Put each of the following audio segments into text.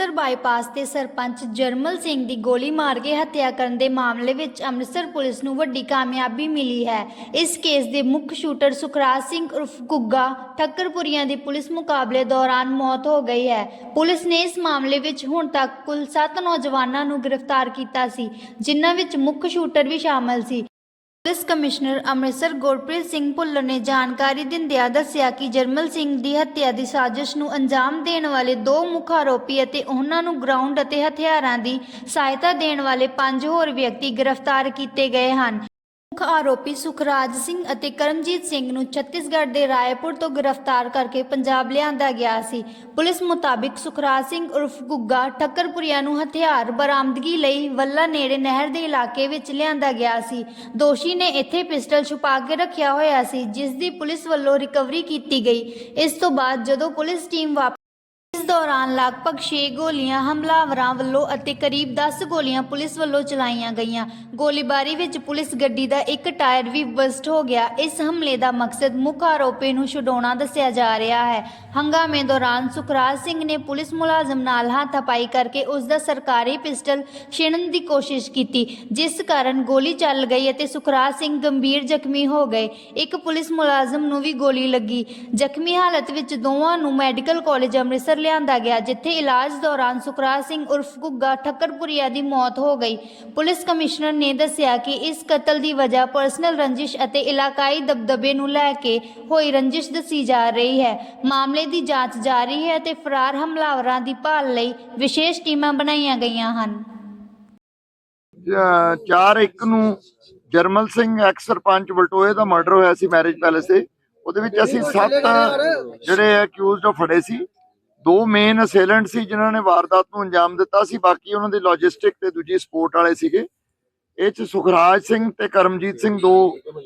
Amritsar bypass ਤੇ ਸਰਪੰਚ ਜਰਮਲ ਸਿੰਘ ਦੀ ਗੋਲੀ ਮਾਰ ਕੇ ਹੱਤਿਆ ਕਰਨ ਦੇ ਮਾਮਲੇ ਵਿੱਚ ਅੰਮ੍ਰਿਤਸਰ ਪੁਲਿਸ ਨੂੰ ਵੱਡੀ ਕਾਮਯਾਬੀ ਮਿਲੀ ਹੈ। ਇਸ ਕੇਸ ਦੇ ਮੁੱਖ ਸ਼ੂਟਰ ਸੁਖਰਾਜ ਸਿੰਘ ਉਰਫ ਗੁੱਗਾ ਠੱਕਰਪੁਰੀਆਂ ਦੀ ਪੁਲਿਸ ਮੁਕਾਬਲੇ ਦੌਰਾਨ ਮੌਤ ਹੋ ਗਈ ਹੈ। ਪੁਲਿਸ ਨੇ ਇਸ ਮਾਮਲੇ ਵਿੱਚ ਹੁਣ ਤੱਕ ਕੁੱਲ 7 ਨੌਜਵਾਨਾਂ ਨੂੰ ਗ੍ਰਿਫਤਾਰ ਕੀਤਾ ਸੀ, ਜਿਨ੍ਹਾਂ ਵਿੱਚ ਮੁੱਖ ਸ਼ੂਟਰ ਵੀ ਸ਼ਾਮਲ ਸੀ। ਪੁਲਿਸ ਕਮਿਸ਼ਨਰ ਅੰਮ੍ਰਿਤਸਰ ਗੁਰਪ੍ਰੀਤ ਸਿੰਘ ਭੁੱਲਰ ਨੇ ਜਾਣਕਾਰੀ ਦਿੰਦਿਆਂ ਦੱਸਿਆ ਕਿ ਜਰਮਲ ਸਿੰਘ ਦੀ ਹੱਤਿਆ ਦੀ ਸਾਜ਼ਿਸ਼ ਨੂੰ ਅੰਜਾਮ ਦੇਣ ਵਾਲੇ ਦੋ ਮੁੱਖ ਆਰੋਪੀ ਅਤੇ ਉਹਨਾਂ ਨੂੰ ਗਰਾਊਂਡ ਅਤੇ ਹਥਿਆਰਾਂ ਦੀ ਸਹਾਇਤਾ ਦੇਣ ਵਾਲੇ ਪੰਜ ਹੋਰ ਵਿਅਕਤੀ ਗ੍ਰਿਫਤਾਰ ਕੀਤੇ ਗਏ ਹਨ। ਮੁੱਖ ਆਰੋਪੀ ਸੁਖਰਾਜ ਸਿੰਘ ਅਤੇ ਕਰਮਜੀਤ ਸਿੰਘ ਨੂੰ ਛੱਤੀਸਗੜ੍ਹ ਦੇ ਰਾਏਪੁਰ ਤੋਂ ਗ੍ਰਿਫਤਾਰ ਕਰਕੇ ਪੰਜਾਬ ਲਿਆਂਦਾ ਗਿਆ ਸੀ। ਪੁਲਿਸ ਮੁਤਾਬਿਕ ਸੁਖਰਾਜ ਸਿੰਘ ਉਰਫ ਗੁੱਗਾ ਠੱਕਰਪੁਰੀਆ ਨੂੰ ਹਥਿਆਰ ਬਰਾਮਦਗੀ ਲਈ ਵੱਲਾ ਨੇੜੇ ਨਹਿਰ ਦੇ ਇਲਾਕੇ ਵਿੱਚ ਲਿਆਂਦਾ ਗਿਆ ਸੀ। ਦੋਸ਼ੀ ਨੇ ਇੱਥੇ ਪਿਸਟਲ ਛੁਪਾ ਕੇ ਰੱਖਿਆ ਹੋਇਆ ਸੀ, ਜਿਸ ਦੀ ਪੁਲਿਸ ਵੱਲੋਂ ਰਿਕਵਰੀ ਕੀਤੀ ਗਈ। ਇਸ ਤੋਂ ਬਾਅਦ ਜਦੋਂ ਪੁਲਿਸ ਟੀਮ ਵਾਪਸ ਇਸ ਦੌਰਾਨ ਲਗਭਗ 6 ਗੋਲੀਆਂ ਹਮਲਾਵਰਾਂ ਵੱਲੋਂ ਅਤੇ ਕਰੀਬ 10 ਗੋਲੀਆਂ ਪੁਲਿਸ ਵੱਲੋਂ ਚਲਾਈਆਂ ਗਈਆਂ। ਗੋਲੀਬਾਰੀ ਵਿੱਚ ਪੁਲਿਸ ਗੱਡੀ ਦਾ ਇੱਕ ਟਾਇਰ ਵੀ ਬਸਟ ਹੋ ਗਿਆ। ਇਸ ਹਮਲੇ ਦਾ ਮਕਸਦ ਮੁੱਖ ਆਰੋਪੀ ਨੂੰ ਛੁਡਾਉਣਾ ਦੱਸਿਆ ਜਾ ਰਿਹਾ ਹੈ। ਹੰਗਾਮੇ ਦੌਰਾਨ ਸੁਖਰਾਜ ਸਿੰਘ ਨੇ ਪੁਲਿਸ ਮੁਲਾਜ਼ਮ ਨਾਲ ਹੱਥਾਪਾਈ ਕਰਕੇ ਉਸ ਦਾ ਸਰਕਾਰੀ ਪਿਸਟਲ ਛਿਣਨ ਦੀ ਕੋਸ਼ਿਸ਼ ਕੀਤੀ, ਜਿਸ ਕਾਰਨ ਗੋਲੀ ਚੱਲ ਗਈ ਅਤੇ ਸੁਖਰਾਜ ਸਿੰਘ ਗੰਭੀਰ ਜ਼ਖਮੀ ਹੋ ਗਏ। ਇੱਕ ਪੁਲਿਸ ਮੁਲਾਜ਼ਮ ਨੂੰ ਵੀ ਗੋਲੀ ਲੱਗੀ। ਜ਼ਖਮੀ ਹਾਲਤ ਵਿੱਚ ਦੋਵਾਂ ਨੂੰ ਮੈਡੀਕਲ ਕਾਲਜ ਅੰਮ੍ਰਿਤਸਰ ਲਿਆਂਦਾ ਗਿਆ ਜਿੱਥੇ ਇਲਾਜ ਦੌਰਾਨ ਸੁਖਰਾਜ ਸਿੰਘ ਉਰਫ ਗੁੱਗਾ ਠੱਕਰਪੁਰੀਆ ਦੀ ਮੌਤ ਹੋ ਗਈ। ਪੁਲਿਸ ਕਮਿਸ਼ਨਰ ਨੇ ਦੱਸਿਆ ਕਿ ਇਸ ਕਤਲ ਦੀ ਵਜ੍ਹਾ ਪਰਸਨਲ ਰੰਜਿਸ਼ ਅਤੇ ਇਲਾਕਾਈ ਦਬਦਬੇ ਨੂੰ ਲੈ ਕੇ ਹੋਈ ਰੰਜਿਸ਼ ਦੱਸੀ ਜਾ ਰਹੀ ਹੈ। ਮਾਮਲੇ ਦੀ ਜਾਂਚ ਜਾਰੀ ਹੈ ਅਤੇ ਫਰਾਰ ਹਮਲਾਵਰਾਂ ਦੀ ਭਾਲ ਲਈ ਵਿਸ਼ੇਸ਼ ਟੀਮਾਂ ਬਣਾਈਆਂ ਗਈਆਂ ਹਨ। 4 ਇੱਕ ਨੂੰ ਜਰਮਲ ਸਿੰਘ ਐਕਸ ਸਰਪੰਚ ਬਲਟੋਏ ਦਾ ਮਰਡਰ ਹੋਇਆ ਸੀ ਮੈਰਿਜ ਪੈਲੇਸ ਤੇ। ਉਹਦੇ ਵਿੱਚ ਅਸੀਂ ਸੱਤ ਜਿਹੜੇ ਅਕਿਊਜ਼ਡ ਫੜੇ ਸੀ। ਦੋ ਮੇਨ ਅਸੇਲੈਂਟ ਸੀ ਜਿਨ੍ਹਾਂ ਨੇ ਵਾਰਦਾਤ ਨੂੰ ਅੰਜਾਮ ਦਿੱਤਾ ਸੀ, ਬਾਕੀ ਉਹਨਾਂ ਦੀ ਲੌਜਿਸਟਿਕ ਤੇ ਦੂਜੀ ਸਪੋਰਟ ਵਾਲੇ ਸੀਗੇ। ਇਹ ਚ ਸੁਖਰਾਜ ਸਿੰਘ ਤੇ ਕਰਮਜੀਤ ਸਿੰਘ ਦੋ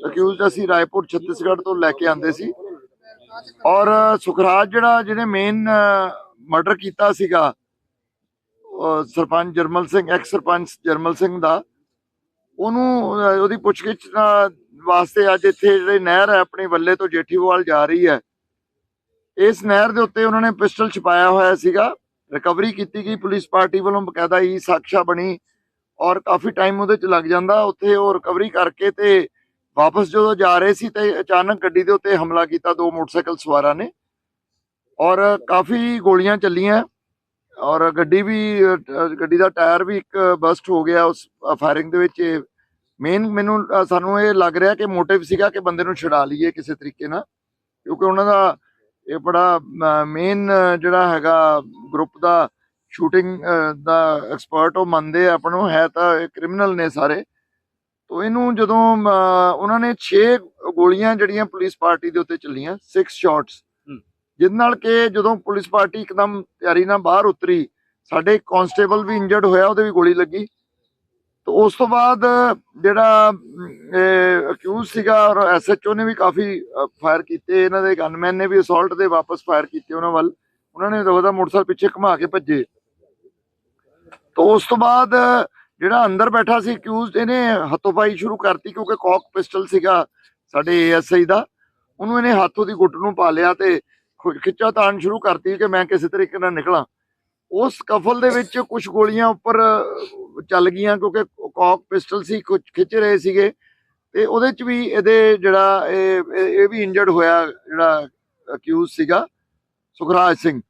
ਅਕਿਊਜ਼ਡ ਅਸੀਂ ਰਾਏਪੁਰ, ਛੱਤੀਸਗੜ੍ਹ ਤੋਂ ਲੈ ਕੇ ਆਂਦੇ ਸੀ। ਔਰ ਸੁਖਰਾਜ ਜਿਹੜਾ ਜਿਹਨੇ ਮੇਨ ਮਰਡਰ ਕੀਤਾ ਸੀਗਾ ਸਰਪੰਚ ਜਰਮਲ ਸਿੰਘ ਐਕਸ ਸਰਪੰਚ ਜਰਮਲ ਸਿੰਘ ਦਾ, ਉਹਨੂੰ ਉਹਦੀ ਪੁੱਛਗਿੱਛ ਵਾਸਤੇ ਅੱਜ ਇੱਥੇ ਜਿਹੜੇ ਨਹਿਰ ਹੈ, ਆਪਣੇ ਵੱਲੇ ਤੋਂ ਜੇਠੀਵਾਲ ਜਾ ਰਹੀ ਹੈ। ਇਸ ਨਹਿਰ ਦੇ ਉੱਤੇ ਉਹਨਾਂ ਨੇ ਪਿਸਟਲ ਛਪਾਇਆ ਹੋਇਆ ਸੀਗਾ। ਰਿਕਵਰੀ ਕੀਤੀ ਗਈ। ਪੁਲਿਸ ਪਾਰਟੀ ਵੱਲੋਂ ਬਕਾਇਦਾ ਹੀ ਸਾਖਸ਼ਾ ਬਣੀ ਔਰ ਕਾਫੀ ਟਾਈਮ ਉਹਦੇ ਚ ਲੱਗ ਜਾਂਦਾ। ਉੱਥੇ ਉਹ ਰਿਕਵਰੀ ਕਰਕੇ ਤੇ ਵਾਪਸ ਜਦੋਂ ਜਾ ਰਹੇ ਸੀ ਤੇ ਅਚਾਨਕ ਗੱਡੀ ਦੇ ਉੱਤੇ ਹਮਲਾ ਕੀਤਾ। ਦੋ ਮੋਟਰਸਾਈਕਲ ਸਵਾਰਾਂ ਨੇ ਔਰ ਕਾਫੀ ਗੋਲੀਆਂ ਚੱਲੀਆਂ ਔਰ ਗੱਡੀ ਵੀ, ਗੱਡੀ ਦਾ ਟਾਇਰ ਵੀ ਇੱਕ ਬਸਟ ਹੋ ਗਿਆ ਉਸ ਫਾਇਰਿੰਗ ਦੇ ਵਿੱਚ। ਮੇਨ ਮੈਨੂੰ ਸਾਨੂੰ ਇਹ ਲੱਗ ਰਿਹਾ ਕਿ ਮੋਟਿਵ ਸੀਗਾ ਕਿ ਬੰਦੇ ਨੂੰ ਛੁਡਾ ਲਈਏ ਕਿਸੇ ਤਰੀਕੇ ਨਾਲ। ਕਿਉਂਕਿ ਉਹਨਾਂ ਦਾ ਇਹ ਬੜਾ ਮੇਨ ਜਿਹੜਾ ਹੈਗਾ ਗਰੁੱਪ ਦਾ ਸ਼ੂਟਿੰਗ ਦਾ ਐਕਸਪਰਟ ਉਹ ਮੰਨਦੇ ਆ ਆਪਾਂ ਨੂੰ ਹੈ ਤਾਂ ਇਹ ਕ੍ਰਿਮੀਨਲ ਨੇ ਸਾਰੇ। ਤੋ ਇਹਨੂੰ ਜਦੋਂ ਉਹਨਾਂ ਨੇ 6 ਗੋਲੀਆਂ ਜਿਹੜੀਆਂ ਪੁਲਿਸ ਪਾਰਟੀ ਦੇ ਉੱਤੇ ਚੱਲੀਆਂ 6 ਸ਼ਾਟਸ ਜਿਹਦੇ ਨਾਲ ਕਿ ਜਦੋਂ ਪੁਲਿਸ ਪਾਰਟੀ ਇੱਕਦਮ ਤਿਆਰੀ ਨਾਲ ਬਾਹਰ ਉਤਰੀ ਸਾਡੇ ਕਾਂਸਟੇਬਲ ਵੀ ਇੰਜਰਡ ਹੋਇਆ ਉਹਦੇ ਵੀ ਗੋਲੀ ਲੱਗੀ। ਤੇ ਉਸ ਤੋਂ ਬਾਅਦ ਜਿਹੜਾ ਅਕਿਊਜ਼ ਸੀਗਾ ਔਰ ਐਸਐਚਓ ਨੇ ਵੀ ਕਾਫੀ ਫਾਇਰ ਕੀਤੇ। ਇਹਨਾਂ ਦੇ ਗਨਮੈਨ ਨੇ ਵੀ ਅਸੌਲਟ ਦੇ ਵਾਪਸ ਫਾਇਰ ਕੀਤੇ ਉਹਨਾਂ ਵੱਲ। ਉਹਨਾਂ ਨੇ ਦਵਦਾ ਮੋਟਰਸਾਈਕਲ ਪਿੱਛੇ ਘੁਮਾ ਕੇ ਭੱਜੇ। ਤੋਂ ਉਸ ਤੋਂ ਬਾਅਦ ਜਿਹੜਾ ਅੰਦਰ ਬੈਠਾ ਸੀ ਅਕਿਊਜ਼ਡ ਇਹਨੇ ਹੱਥੋਂ-ਪਾਈ ਸ਼ੁਰੂ ਕਰਤੀ ਕਿਉਂਕਿ ਕੌਕ ਪਿਸਟਲ ਸੀਗਾ ਸਾਡੇ ਏਐਸਆਈ ਦਾ। ਉਹਨੂੰ ਇਹਨੇ ਹੱਥੋਂ ਦੀ ਗੁੱਟ ਨੂੰ ਪਾ ਲਿਆ ਤੇ ਖਿੱਚਾ ਤਾਣ ਸ਼ੁਰੂ ਕਰਤੀ ਕਿ ਮੈਂ ਕਿਸੇ ਤਰੀਕੇ ਨਾਲ ਨਿਕਲਾਂ। ਉਸ ਕਫਲ ਦੇ ਵਿੱਚ ਕੁਝ ਗੋਲੀਆਂ ਉੱਪਰ ਚੱਲ ਗਈਆਂ ਕਿਉਂਕਿ ਕੌਕ ਪਿਸਟਲ ਸੀ ਕੁਝ ਖਿੱਚ ਰਹੇ ਸੀਗੇ। ਤੇ ਉਹਦੇ ਚ ਵੀ ਇਹਦੇ ਜਿਹੜਾ ਇਹ ਇਹ ਵੀ ਇੰਜਰਡ ਹੋਇਆ ਜਿਹੜਾ ਅਕਿਊਜ਼ ਸੀਗਾ, ਸੁਖਰਾਜ ਸਿੰਘ।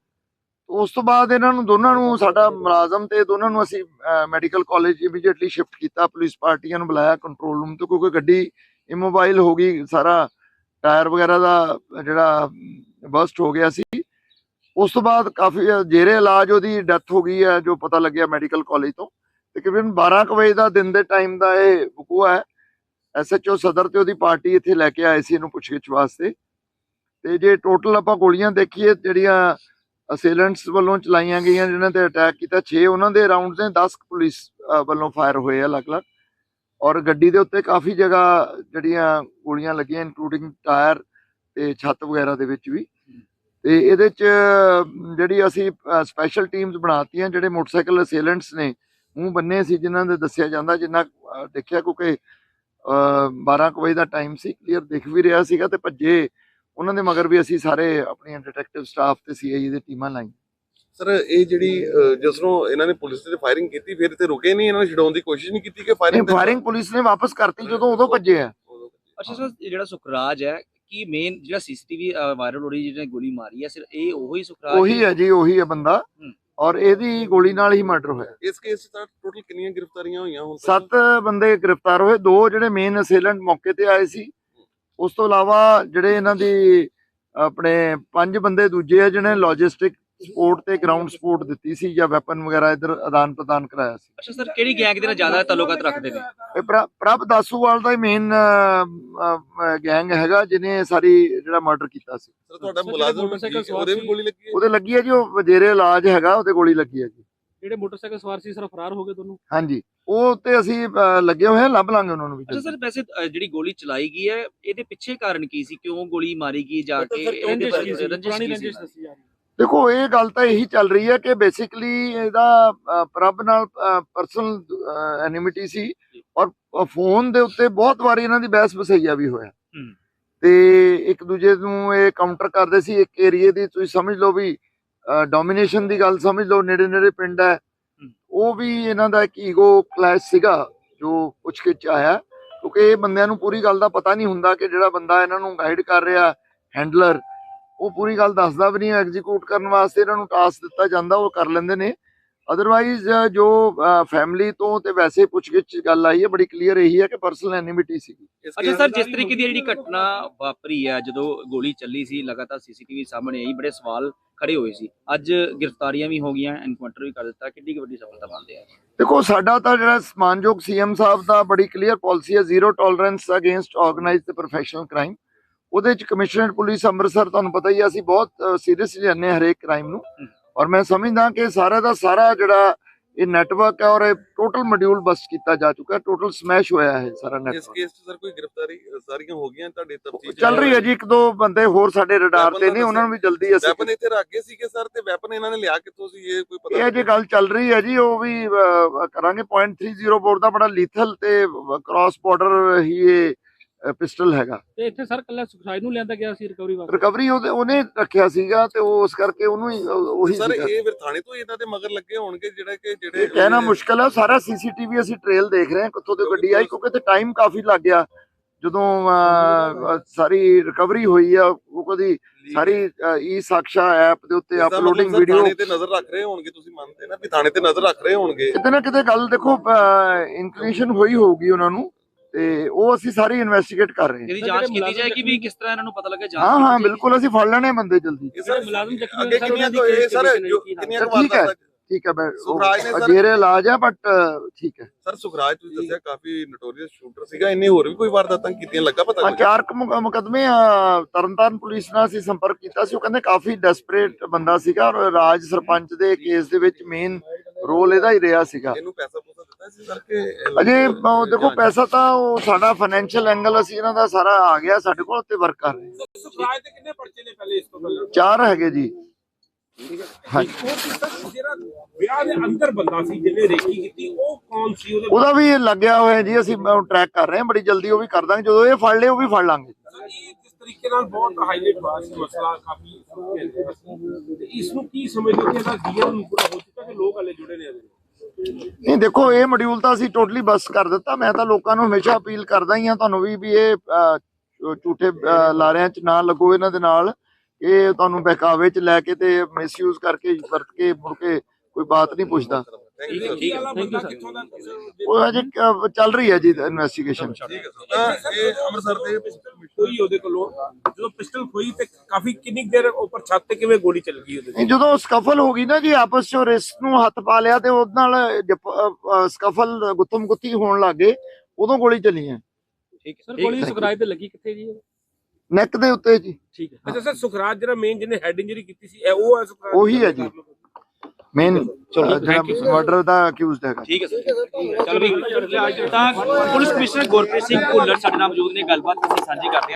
ਉਸ ਤੋਂ ਬਾਅਦ ਇਹਨਾਂ ਨੂੰ ਦੋਨਾਂ ਨੂੰ, ਸਾਡਾ ਮੁਲਾਜ਼ਮ ਤੇ ਦੋਨਾਂ ਨੂੰ ਅਸੀਂ ਮੈਡੀਕਲ ਕਾਲਜ ਇਮੀਡੀਏਟਲੀ ਸ਼ਿਫਟ ਕੀਤਾ, ਪੁਲਿਸ ਪਾਰਟੀਆਂ ਨੂੰ ਬੁਲਾਇਆ ਕੰਟਰੋਲ ਰੂਮ ਤੋਂ, ਕਿਉਂਕਿ ਗੱਡੀ ਇਮੋਬਾਈਲ ਹੋ ਗਈ, ਸਾਰਾ ਟਾਇਰ ਵਗੈਰਾ ਦਾ ਜਿਹੜਾ ਬਸਟ ਹੋ ਗਿਆ ਸੀ। ਉਸ ਤੋਂ ਬਾਅਦ ਕਾਫੀ ਜੇਰੇ ਇਲਾਜ ਉਹਦੀ ਡੈਥ ਹੋ ਗਈ ਹੈ, ਜੋ ਪਤਾ ਲੱਗਿਆ ਮੈਡੀਕਲ ਕਾਲਜ ਤੋਂ। ਤਕਰੀਬਨ 12 ਕੁ ਵਜੇ ਦਾ ਦਿਨ ਦੇ ਟਾਈਮ ਦਾ ਇਹ ਵਕੂਆ ਹੈ। ਐਸਐਚਓ ਸਦਰ ਤੇ ਉਹਦੀ ਪਾਰਟੀ ਇੱਥੇ ਲੈ ਕੇ ਆਏ ਸੀ ਇਹਨੂੰ ਪੁੱਛਗਿੱਛ ਵਾਸਤੇ। ਤੇ ਜੇ ਟੋਟਲ ਆਪਾਂ ਗੋਲੀਆਂ ਦੇਖੀਏ, ਜਿਹੜੀਆਂ ਅਸੇਲੈਂਟਸ ਵੱਲੋਂ ਚਲਾਈਆਂ ਗਈਆਂ, ਜਿਨ੍ਹਾਂ ਤੇ ਅਟੈਕ ਕੀਤਾ 6 ਉਹਨਾਂ ਦੇ ਰਾਉਂਡਸ ਨੇ 10 ਪੁਲਿਸ ਵੱਲੋਂ ਫਾਇਰ ਹੋਏ ਆ ਅਲੱਗ-ਅਲੱਗ। ਔਰ ਗੱਡੀ ਦੇ ਉੱਤੇ ਕਾਫੀ ਜਗ੍ਹਾ ਜਿਹੜੀਆਂ ਗੋਲੀਆਂ ਲੱਗੀਆਂ ਇਨਕਲੂਡਿੰਗ ਟਾਇਰ ਤੇ ਛੱਤ ਵਗੈਰਾ ਦੇ ਵਿੱਚ ਵੀ। ਤੇ ਇਹਦੇ ਚ ਜਿਹੜੀ ਅਸੀਂ ਸਪੈਸ਼ਲ ਟੀਮਸ ਬਣਾਤੀਆਂ, ਜਿਹੜੇ ਮੋਟਰਸਾਈਕਲ ਅਸੇਲੈਂਟਸ ਨੇ ਮੂੰਹ ਬੰਨੇ ਸੀ ਜਿਨ੍ਹਾਂ ਦੇ ਦੱਸਿਆ ਜਾਂਦਾ ਜਿੰਨਾ ਦੇਖਿਆ ਕਿਉਂਕਿ ਅ, 12 ਕੁ ਵਜੇ ਦਾ ਟਾਈਮ ਸੀ ਕਲੀਅਰ ਦਿਖ ਵੀ ਰਿਹਾ ਸੀਗਾ ਤੇ ਭੱਜੇ ਉਹਨਾਂ ਦੇ ਮਗਰ ਵੀ ਅਸੀਂ ਸਾਰੇ ਆਪਣੀਆਂ ਡਿਟੈਕਟਿਵ ਸਟਾਫ ਤੇ ਸੀਆਈਏ ਦੀ ਟੀਮਾਂ ਲਾਈਆਂ। ਸਰ ਇਹ ਜਿਹੜੀ ਜਿਸ ਨੂੰ ਇਹਨਾਂ ਨੇ ਪੁਲਿਸ ਤੇ ਫਾਇਰਿੰਗ ਕੀਤੀ ਫਿਰ ਤੇ ਰੁਕੇ ਨਹੀਂ ਇਹਨਾਂ ਨੇ ਛਡਾਉਣ ਦੀ ਕੋਸ਼ਿਸ਼ ਨਹੀਂ ਕੀਤੀ ਕਿ ਫਾਇਰਿੰਗ ਫਾਇਰਿੰਗ ਪੁਲਿਸ ਨੇ ਵਾਪਸ ਕਰਤੀ ਜਦੋਂ ਉਦੋਂ ਭੱਜੇ ਆ। ਅੱਛਾ ਸਰ ਇਹ ਜਿਹੜਾ ਸੁਖਰਾਜ ਹੈ ਕੀ ਮੇਨ ਜਿਹੜਾ ਸੀਸੀਟੀਵੀ ਵਾਇਰਲ ਹੋ ਰਹੀ ਜਿਹਨੇ ਗੋਲੀ ਮਾਰੀ ਹੈ ਸਿਰ ਇਹ ਉਹੀ ਸੁਖਰਾਜ ਉਹੀ ਹੈ ਜੀ ਉਹੀ ਹੈ ਬੰਦਾ। ਹੂੰ। ਔਰ ਇਹਦੀ ਗੋਲੀ ਨਾਲ ਹੀ ਮਰਡਰ ਹੋਇਆ। ਇਸ ਕੇਸ 'ਚ ਤਾਂ ਟੋਟਲ ਕਿੰਨੀਆਂ ਗ੍ਰਿਫਤਾਰੀਆਂ ਹੋਈਆਂ ਹੁਣ ਤੱਕ? ਸੱਤ ਬੰਦੇ ਗ੍ਰਿਫਤਾਰ ਹੋਏ। ਦੋ ਜਿਹੜੇ ਮੇਨ ਅਸੇਲੈਂਟ ਮੌਕੇ ਤੇ ਆਏ ਸੀ। ਉਸ ਤੋਂ ਇਲਾਵਾ ਜਿਹੜੇ ਇਹਨਾਂ ਦੀ ਆਪਣੇ ਪੰਜ ਬੰਦੇ ਦੂਜੇ ਆ ਜਿਹਨੇ ਲੌਜਿਸਟਿਕ ਸਪੋਰਟ ਤੇ ਗਰਾਊਂਡ ਸਪੋਰਟ ਦਿੱਤੀ ਸੀ ਜਾਂ ਵੈਪਨ ਵਗੈਰਾ ਇਧਰ ਆਦਾਨ ਪ੍ਰਦਾਨ ਕਰਾਇਆ ਸੀ। ਅੱਛਾ ਸਰ ਕਿਹੜੀ ਗੈਂਗ ਦੇ ਨਾਲ ਜ਼ਿਆਦਾ ਤਾਲੁਕਾਤ ਰੱਖਦੇ ਨੇ? ਇਹ ਪ੍ਰ- ਪ੍ਰਭ ਦਾਸੂਵਾਲ ਦਾ ਹੀ ਮੇਨ ਗੈਂਗ ਹੈਗਾ ਜਿਹਨੇ ਸਾਰੀ ਜਿਹੜਾ ਮਰਡਰ ਕੀਤਾ ਸੀ। ਸਰ ਤੁਹਾਡਾ ਸਰ, ਮੁਲਾਜ਼ਮ ਉਹਦੇ ਵੀ ਗੋਲੀ ਲੱਗੀ ਹੈ? ਉਹਦੇ ਲੱਗੀ ਹੈ ਜੀ ਉਹ ਵਜੇਰੇ ਇਲਾਜ ਹੈਗਾ ਉਹਦੇ ਗੋਲੀ ਲੱਗੀ ਹੈ ਜੀ। ਜਿਹੜੇ ਮੋਟਰਸਾਈਕਲ ਸਵਾਰ ਸੀ ਸਰ ਫਰਾਰ ਹੋ ਗਏ ਦੋਨੋਂ ਹਾਂਜੀ ਉਹ ਤੇ ਅਸੀਂ ਅਹ, ਲੱਗੇ ਹੋਏ ਲੱਭ ਲਾਂਗੇ ਉਹਨਾਂ ਨੂੰ ਵੀ ਅੱਛਾ ਸਰ ਵੈਸੇ ਅ, ਜਿਹੜੀ ਗੋਲੀ ਚਲਾਈ ਗਈ ਹੈ ਇਹਦੇ ਪਿੱਛੇ ਕਾਰਨ ਕੀ ਸੀ? ਕਿਉਂ ਗੋਲੀ ਮਾਰੀ ਗਈ ਜਾ ਕੇ ਇਹਦੇ ਰੰਜਿਸ਼ ਬਾਰੇ ਰੰਜਿਸ਼ ਕੀ ਸੀ? ਰੰਜਿਸ਼ ਦੱਸੀ ਜਾ ਰਹੀ ਹੈ। ਦੇਖੋ ਇਹ ਗੱਲ ਤਾਂ ਇਹੀ ਚੱਲ ਰਹੀ ਹੈ ਕਿ ਬੇਸਿਕਲੀ ਇਹਦਾ ਪ੍ਰਭ ਨਾਲ ਪਰਸਨਲ ਐਨਿਮਿਟੀ ਸੀ ਔਰ ਫੋਨ ਦੇ ਉੱਤੇ ਬਹੁਤ ਵਾਰੀ ਇਹਨਾਂ ਦੀ ਬਹਿਸ ਬਸਈਆ ਵੀ ਹੋਇਆ। ਤੇ ਇੱਕ ਦੂਜੇ ਨੂੰ ਇਹ ਕਾਊਂਟਰ ਕਰਦੇ ਸੀ ਇੱਕ ਏਰੀਏ ਦੀ ਤੁਸੀਂ ਸਮਝ ਲਓ ਵੀ ਡੋਮੀਨੇਸ਼ਨ ਦੀ ਗੱਲ ਸਮਝ ਲਓ ਨੇੜੇ ਨੇੜੇ ਪਿੰਡ ਹੈ। ਉਹ ਵੀ ਇਹਨਾਂ ਦਾ ਇੱਕ ਈਗੋ ਕਲੈਸ਼ ਸੀਗਾ ਜੋ ਪੁੱਛ ਕੇ ਆਇਆ ਕਿਉਂਕਿ ਇਹ ਬੰਦਿਆਂ ਨੂੰ ਪੂਰੀ ਗੱਲ ਦਾ ਪਤਾ ਨਹੀਂ ਹੁੰਦਾ ਕਿ ਜਿਹੜਾ ਬੰਦਾ ਇਹਨਾਂ ਨੂੰ ਗਾਈਡ ਕਰ ਰਿਹਾ ਹੈਂਡਲਰ ਉਹ ਪੂਰੀ ਗੱਲ ਦੱਸਦਾ ਵੀ ਨਹੀਂ ਐਗਜ਼ੀਕਿਊਟ ਕਰਨ ਵਾਸਤੇ ਇਹਨਾਂ ਨੂੰ ਟਾਸਕ ਦਿੱਤਾ ਜਾਂਦਾ ਉਹ ਕਰ ਲੈਂਦੇ ਨੇ। ਅਦਰਵਾਈਜ਼ ਜੋ ਫੈਮਿਲੀ ਤੋਂ ਤੇ ਵੈਸੇ ਪੁੱਛ ਗਿੱਛ ਗੱਲ ਆਈ ਹੈ ਬੜੀ ਕਲੀਅਰ ਇਹੀ ਹੈ ਕਿ ਪਰਸਨਲ ਐਨਿਮਿਟੀ ਸੀਗੀ। ਇਸ ਅੱਛਾ ਸਰ ਜਿਸ ਤਰੀਕੇ ਦੀ ਜਿਹੜੀ ਘਟਨਾ ਵਾਪਰੀ ਹੈ ਜਦੋਂ ਗੋਲੀ ਚੱਲੀ ਸੀ ਲਗਾਤਾਰ ਸੀਸੀਟੀਵੀ ਸਾਹਮਣੇ ਆਈ ਬੜੇ ਸਵਾਲ ਖੜੇ ਹੋਏ ਸੀ। ਅੱਜ ਗ੍ਰਿਫਤਾਰੀਆਂ ਵੀ ਹੋ ਗਈਆਂ ਐਨਕਾਊਂਟਰ ਵੀ ਕਰ ਦਿੱਤਾ ਕਿੰਨੀ ਵੱਡੀ ਸਫਲਤਾ ਮੰਨਦੇ ਆ। ਦੇਖੋ ਸਾਡਾ ਤਾਂ ਜਿਹੜਾ ਸਮਾਨਯੋਗ ਸੀਐਮ ਸਾਹਿਬ ਦਾ ਬੜੀ ਕਲੀਅਰ ਪਾਲਿਸੀ ਹੈ ਜ਼ੀਰੋ ਟੋਲਰੈਂਸ ਅਗੇਂਸਟ ਆਰਗੇਨਾਈਜ਼ਡ ਤੇ ਪ੍ਰੋਫੈਸ਼ਨਲ ਕ੍ਰਾਈਮ ਉਹਦੇ ਚ ਕਮਿਸ਼ਨਰਡ ਪੁਲਿਸ ਅੰਮ੍ਰਿਤਸਰ ਤੁਹਾਨੂੰ ਪਤਾ ਹੀ ਹੈ ਅਸੀਂ ਬਹੁਤ ਸੀਰੀਅਸਲੀ ਲੈਂਦੇ ਹਰੇਕ ਕ੍ਰਾਈਮ ਨੂੰ। ਔਰ ਮੈਂ ਸਮਝਦਾ ਕਿ ਸਾਰਾ ਦਾ ਸਾਰਾ ਜਿਹੜਾ ਇਹ ਨੈਟਵਰਕ ਹੈ ਔਰ ਇਹ ਟੋਟਲ ਮੋਡਿਊਲ ਬਸਟ ਕੀਤਾ ਜਾ ਚੁੱਕਾ ਟੋਟਲ ਸਮੈਸ਼ ਹੋਇਆ ਹੈ ਸਾਰਾ ਇਸ ਨੈਟਵਰਕ ਕੇਸ 'ਚ ਸਰ ਕੋਈ ਗ੍ਰਿਫਤਾਰੀ ਸਾਰੀਆਂ ਹੋ ਗਈਆਂ ਤੁਹਾਡੇ ਤਫਤੀਸ਼ ਚੱਲ ਰਹੀ ਹੈ ਜੀ ਇੱਕ ਦੋ ਬੰਦੇ ਹੋਰ ਸਾਡੇ ਰਡਾਰ ਤੇ ਨੇ ਉਹਨਾਂ ਨੂੰ ਵੀ ਜਲਦੀ ਅਸੀਂ ਵੈਪਨ ਇੱਥੇ ਰੱਖ ਗਏ ਸੀਗੇ ਸਰ ਤੇ ਵੈਪਨ ਇਹਨਾਂ ਨੇ ਲਿਆ ਕਿੱਥੋਂ ਸੀ ਇਹ ਕੋਈ ਪਤਾ ਇਹ ਜੇ ਗੱਲ ਚੱਲ ਰਹੀ ਹੈ ਜੀ ਉਹ ਵੀ ਕਰਾਂਗੇ .30 ਬੋਰ ਦਾ ਬੜਾ ਲੀਥਲ ਤੇ ਕ੍ਰਾਸ ਬਾਰਡਰ ਹੀ ਇਹ ਪਿਸਟਲ ਹੈਗਾ। ਤੇ ਇੱਥੇ ਸਰ ਕੱਲਾ ਸੁਖਰਾਜ ਨੂੰ ਲਿਆਂਦਾ ਗਿਆ ਸੀ ਰਿਕਵਰੀ ਵਾਸਤੇ? ਰਿਕਵਰੀ ਉਹਦੇ ਉਹਨੇ ਰੱਖਿਆ ਸੀਗਾ ਤੇ ਉਹ ਉਸ ਕਰਕੇ ਉਹਨੂੰ ਹੀ ਉਹ- ਸਰ ਇਹ ਫਿਰ ਥਾਣੇ ਤੋਂ ਇਹਨਾਂ ਦੇ ਮਗਰ ਲੱਗੇ ਹੋਣਗੇ ਜਿਹੜੇ ਕਿ ਇਹ ਜਿਹੜੇ ਕਹਿਣਾ ਮੁਸ਼ਕਲ ਹੈ ਸਾਰਾ ਸੀਸੀਟੀਵੀ ਅਸੀਂ ਟ੍ਰੇਲ ਦੇਖ ਰਹੇ ਹਾਂ ਕਿੱਥੋਂ ਤੇ ਗੱਡੀ ਆਈ ਕਿਉਂਕਿ ਤੇ ਟਾਈਮ ਕਾਫੀ ਲੱਗ ਗਿਆ। ਜਦੋਂ ਸਾਰੀ ਰਿਕਵਰੀ ਹੋਈ ਆ ਉਹ ਕਦੀ ਸਾਰੀ ਈ ਸਾਕਸ਼ਾ ਐਪ ਦੇ ਉੱਤੇ ਅਪਲੋਡਿੰਗ ਵੀਡੀਓ ਥਾਣੇ ਤੇ ਨਜ਼ਰ ਰੱਖ ਰਹੇ ਹੋਣਗੇ ਤੁਸੀਂ ਮੰਨਦੇ ਨਾ ਵੀ ਥਾਣੇ ਤੇ ਨਜ਼ਰ ਰੱਖ ਰਹੇ ਹੋਣਗੇ। ਕਿਤੇ ਨਾ ਕਿਤੇ ਗੱਲ ਦੇਖੋ ਇਨਕਲੂਸ਼ਨ ਹੋਈ ਹੋਊਗੀ ਉਹਨਾਂ ਨੂੰ। ਤੇ ਉਹ ਅਸੀਂ ਸਾਰੀ ਇਨਵੈਸਟੀਗੇਟ ਕਰ ਰਹੇ ਹਾਂ ਇਹਦੀ ਸਰ, ਜਾਂਚ ਕੀਤੀ ਜਾਏਗੀ ਵੀ ਕਿਸ ਤਰ੍ਹਾਂ ਇਹਨਾਂ ਨੂੰ ਪਤਾ ਲੱਗੇ ਜਾਂਚ ਹਾਂ ਹਾਂ। ਬਿਲਕੁਲ ਅਸੀਂ ਫੜ ਲੈਣੇ ਬੰਦੇ ਜਲਦੀ ਜਿਹੜੇ ਮੁਲਾਜ਼ਮ ਜ਼ਖਮੀ ਸਰ, ਕਿੰਨੀਆਂ ਕੁ- ਇਹ ਸਰ ਕਿੰਨੀਆਂ ਸਰ, ਕੁ ਠੀਕ ਹੈ। ਵਾਰਦਾਤਾਂ ਠੀਕ ਹੈ ਮੈਂ ਸੁਖਰਾਜ ਨੇ ਸਰ- ਜੇਰੇ ਇਲਾਜ ਹੈ ਬਟ ਠੀਕ ਹੈ ਸਰ ਸੁਖਰਾਜ ਤੁਸੀਂ ਦੱਸਿਆ ਕਾਫੀ ਨੋਟੋਰੀਅਸ ਸ਼ੂਟਰ ਸੀਗਾ ਇੰਨੇ ਹੋਰ ਵੀ ਕੋਈ ਵਾਰਦਾਤਾਂ ਕੀਤੀਆਂ ਲੱਗਾ ਪਤਾ ਹਾਂ ਕੁਝ? ਚਾਰ ਮੁਕੱਦਮੇ ਆ, ਤਰਨਤਾਰਨ ਪੁਲਿਸ ਨਾਲ ਅਸੀਂ ਸੰਪਰਕ ਕੀਤਾ ਸੀ ਉਹ ਕਹਿੰਦੇ ਕਾਫੀ ਡੈਸਪਰੇਟ ਬੰਦਾ ਸੀਗਾ ਔਰ ਰਾਜ ਸਰਪੰਚ ਦੇ ਕੇਸ ਦੇ ਵਿੱਚ ਮੇਨ ਰੋਲ ਇਹਦਾ ਹੀ ਰਿਹਾ ਸੀਗਾ ਇਹਨੂੰ ਪੈਸਾ ਅਜੇ ਉਹ ਦੇਖੋ ਪੈਸਾ ਤਾਂ ਉਹ ਸਾਡਾ ਫਾਈਨੈਂਸ਼ੀਅਲ ਐਂਗਲ ਅਸੀਂ ਇਹਨਾਂ ਦਾ ਸਾਰਾ ਆ ਗਿਆ ਸਾਡੇ ਕੋਲ ਤੇ ਵਰਕ ਕਰ ਰਹੇ ਹਾਂ। ਸੁਖਰਾਜ ਦੇ ਕਿੰਨੇ ਪਰਚੇ ਨੇ ਪਹਿਲੇ ਇਸ ਤੋਂ ਪਹਿਲਾਂ? ਚਾਰ ਹੈਗੇ ਜੀ। ਹਾਂਜੀ। ਉਹ ਕਿਸਾ ਜਿਹੜਾ ਵਿਆਹ ਦੇ ਅੰਦਰ ਬੰਦਾ ਸੀ ਜਿਹਨੇ ਰੇਕੀ ਕੀਤੀ ਉਹ ਕੌਣ ਸੀ? ਉਹਦੇ ਵੀ ਲੱਗਿਆ ਹੋਇਆ ਜੀ ਅਸੀਂ ਟਰੈਕ ਕਰ ਰਹੇ ਹਾਂ ਬੜੀ ਜਲਦੀ ਉਹ ਵੀ ਕਰ ਦਾਂਗੇ। ਜਦੋਂ ਇਹ ਫੜ ਲਏ ਉਹ ਵੀ ਫੜ ਲਾਂਗੇ। ਜਿਸ ਤਰੀਕੇ ਨਾਲ ਬਹੁਤ ਹਾਈਲਾਈਟ ਹੋਇਆ ਸੀ ਮਸਲਾ ਕਾਫੀ ਇਸ ਨੂੰ ਕੀ ਸਮਝਦੇ ਕਿ ਇਹਦਾ ਜੀਵਨ ਪੂਰਾ ਹੋ ਚੁੱਕਾ ਕਿ ਲੋਕ ਹਲੇ ਜੁੜੇ ਨੇ ਇਹਦੇ ਨਹੀਂ, ਦੇਖੋ, ਇਹ ਮੋਡਿਊਲ ਤਾਂ ਅਸੀਂ ਟੋਟਲੀ ਬਸ ਕਰ ਦਿੱਤਾ। ਮੈਂ ਤਾਂ ਲੋਕਾਂ ਨੂੰ ਹਮੇਸ਼ਾ ਅਪੀਲ ਕਰਦਾ ਹੀ ਆ ਤੁਹਾਨੂੰ ਵੀ ਵੀ ਇਹ ਝੂਠੇ ਲਾਰਿਆਂ 'ਚ ਨਾ ਲੱਗੋ ਇਹਨਾਂ ਦੇ ਨਾਲ। ਇਹ ਤੁਹਾਨੂੰ ਬਹਿਕਾਵੇ 'ਚ ਲੈ ਕੇ ਤੇ ਮਿਸਯੂਜ਼ ਕਰਕੇ ਵਰਤ ਕੇ ਮੁੜ ਕੇ ਕੋਈ ਬਾਤ ਨਹੀਂ ਪੁੱਛਦਾ। ਥੈਂਕ ਯੂ ਦਾ ਕਿਸੇ ਉਹ ਅਜੇ ਚੱਲ ਰਹੀ ਹੈ ਜੀ ਇਨਵੈਸਟੀਗੇਸ਼ਨ ਠੀਕ ਹੈ ਤਾਂ ਇਹ ਅੰਮ੍ਰਿਤਸਰ ਦੇ ਖੋਈ ਉਹਦੇ ਕੋਲੋਂ। ਜਦੋਂ ਪਿਸਟਲ ਖੋਈ ਤੇ ਕਾਫੀ ਕਿੰਨੀ ਕੁ ਦੇਰ ਉੱਪਰ ਛੱਤ ਤੇ ਕਿਵੇਂ ਗੋਲੀ ਚੱਲ ਗਈ ਉਹਦੇ ਨਹੀਂ ਜਦੋਂ ਸਕਫਲ ਹੋ ਗਈ ਨਾ ਜੀ ਆਪਸ 'ਚ ਰਿਸਕ ਨੂੰ ਹੱਥ ਪਾ ਲਿਆ ਤੇ ਉਹਦੇ ਨਾਲ ਸਕਫਲ ਗੁੱਤਮ ਗੁੱਤੀ ਹੋਣ ਲੱਗੇ ਉਦੋਂ ਗੋਲੀ ਚੱਲੀ ਹੈ। ਠੀਕ ਸਰ ਹੈ। ਗੋਲੀ ਸੁਖਰਾਜ ਤੇ ਲੱਗੀ ਕਿੱਥੇ ਜੀ ਨੈਕ ਦੇ ਉੱਤੇ ਜੀ। ਠੀਕ ਹੈ। ਅੱਛਾ ਸਰ ਸੁਖਰਾਜ ਜਿਹੜਾ ਮੇਨ ਜਿਹਨੇ ਹੈਡ ਇੰਜਰੀ ਕੀਤੀ ਸੀ ਇਹ ਉਹ ਹੈ ਸੁਖਰਾਜ ਉਹੀ ਹੈ ਜੀ। ਮੇਨ ਜਿਹੜਾ ਮਰਡਰ ਦਾ ਅਕਿਊਜ਼ਡ ਹੈਗਾ। ਠੀਕ ਹੈ ਸਰ। ਚਲੋ ਵੀ। ਤਾਂ ਪੁਲਿਸ ਕਮਿਸ਼ਨਰ ਗੁਰਪ੍ਰੀਤ ਸਿੰਘ ਭੁੱਲਰ ਸਾਡੇ ਨਾਲ ਮੌਜੂਦ ਨੇ। ਗੱਲਬਾਤ ਅਸੀਂ ਸਾਂਝੀ ਕਰਦੇ ਹਾਂ।